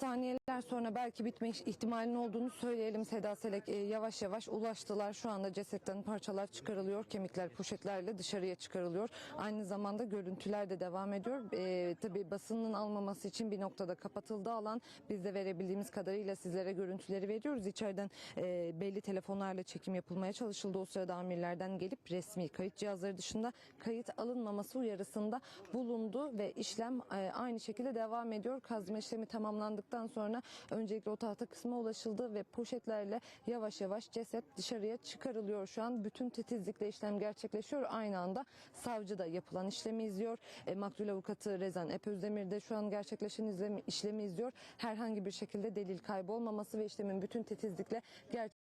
Saniyeler sonra belki bitme ihtimalinin olduğunu söyleyelim Seda Selek. Ee, yavaş yavaş ulaştılar. Şu anda cesetten parçalar çıkarılıyor. Kemikler poşetlerle dışarıya çıkarılıyor. Aynı zamanda görüntüler de devam ediyor. Ee, tabii basının almaması için bir noktada kapatıldı alan. Biz de verebildiğimiz kadarıyla sizlere görüntüleri veriyoruz. İçeriden e, belli telefonlarla çekim yapılmaya çalışıldı. O sırada amirlerden gelip resmi kayıt cihazları dışında kayıt alınmaması uyarısında bulundu ve işlem e, aynı şekilde devam ediyor. Kazma işlemi tamamlandıktan sonra öncelikle o tahta kısmına ulaşıldı ve poşetlerle yavaş yavaş ceset dışarıya çıkarılıyor şu an. Bütün titizlikle işlem gerçekleşiyor. Aynı anda savcı da yapılan işlemi izliyor. E, maktul avukatı Rezan Epözdemir de şu an gerçekleşen işlemi izliyor. Herhangi bir şekilde delil kaybolmaması ve işlemin bütün titizlikle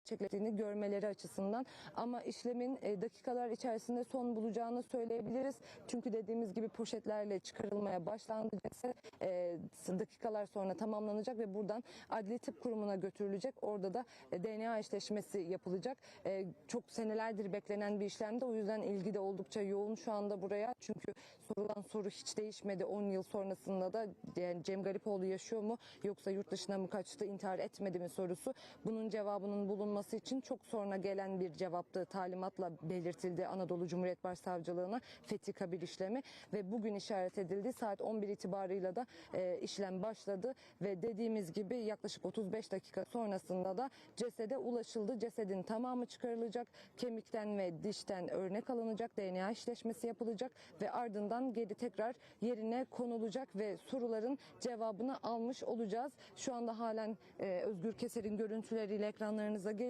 gerçekleştiğini görmeleri açısından ama işlemin e, dakikalar içerisinde son bulacağını söyleyebiliriz. Çünkü dediğimiz gibi poşetlerle çıkarılmaya başlandı. Ceset e, dakikalar sonra tamamlanacak ve buradan Adli Tıp Kurumu'na götürülecek. Orada da e, DNA eşleşmesi yapılacak. E, çok senelerdir beklenen bir işlemdi. O yüzden ilgi de oldukça yoğun şu anda buraya. Çünkü sorulan soru hiç değişmedi. 10 yıl sonrasında da yani Cem Garipoğlu yaşıyor mu yoksa yurt dışına mı kaçtı, intihar etmedi mi sorusu. Bunun cevabının bulunması için çok sonra gelen bir cevaptı. Talimatla belirtildi Anadolu Cumhuriyet Başsavcılığına fethi kabir işlemi ve bugün işaret edildi. Saat 11 itibarıyla da e, işlem başladı ve dediğimiz gibi yaklaşık 35 dakika sonrasında da cesede ulaşıldı. Cesedin tamamı çıkarılacak. Kemikten ve dişten örnek alınacak. DNA işleşmesi yapılacak ve ardından geri tekrar yerine konulacak ve soruların cevabını almış olacağız. Şu anda halen e, Özgür Keser'in görüntüleriyle ekranlarınıza geliyor.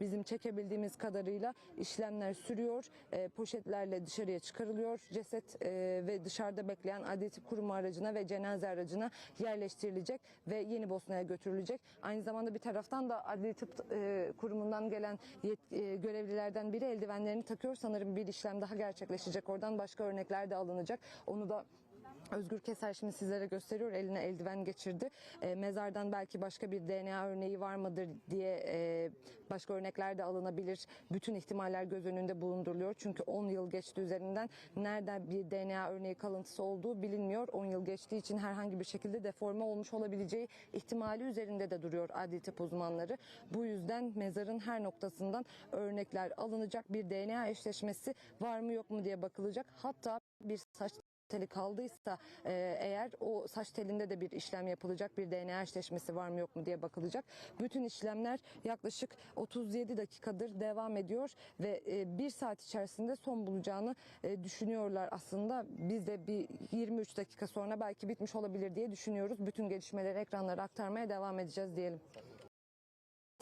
Bizim çekebildiğimiz kadarıyla işlemler sürüyor. E, poşetlerle dışarıya çıkarılıyor. Ceset e, ve dışarıda bekleyen adli kurumu aracına ve cenaze aracına yerleştirilecek ve Yeni Bosna'ya götürülecek. Aynı zamanda bir taraftan da adli tıp e, kurumundan gelen yet- e, görevlilerden biri eldivenlerini takıyor. Sanırım bir işlem daha gerçekleşecek. Oradan başka örnekler de alınacak. Onu da Özgür Keser şimdi sizlere gösteriyor. Eline eldiven geçirdi. E, mezardan belki başka bir DNA örneği var mıdır diye e, başka örnekler de alınabilir. Bütün ihtimaller göz önünde bulunduruluyor. Çünkü 10 yıl geçti üzerinden. Nereden bir DNA örneği kalıntısı olduğu bilinmiyor. 10 yıl geçtiği için herhangi bir şekilde deforme olmuş olabileceği ihtimali üzerinde de duruyor adli tıp uzmanları. Bu yüzden mezarın her noktasından örnekler alınacak. Bir DNA eşleşmesi var mı yok mu diye bakılacak. Hatta bir saç teli kaldıysa e, eğer o saç telinde de bir işlem yapılacak bir DNA eşleşmesi var mı yok mu diye bakılacak. Bütün işlemler yaklaşık 37 dakikadır devam ediyor ve e, bir saat içerisinde son bulacağını e, düşünüyorlar aslında. Biz de bir 23 dakika sonra belki bitmiş olabilir diye düşünüyoruz. Bütün gelişmeleri ekranlara aktarmaya devam edeceğiz diyelim.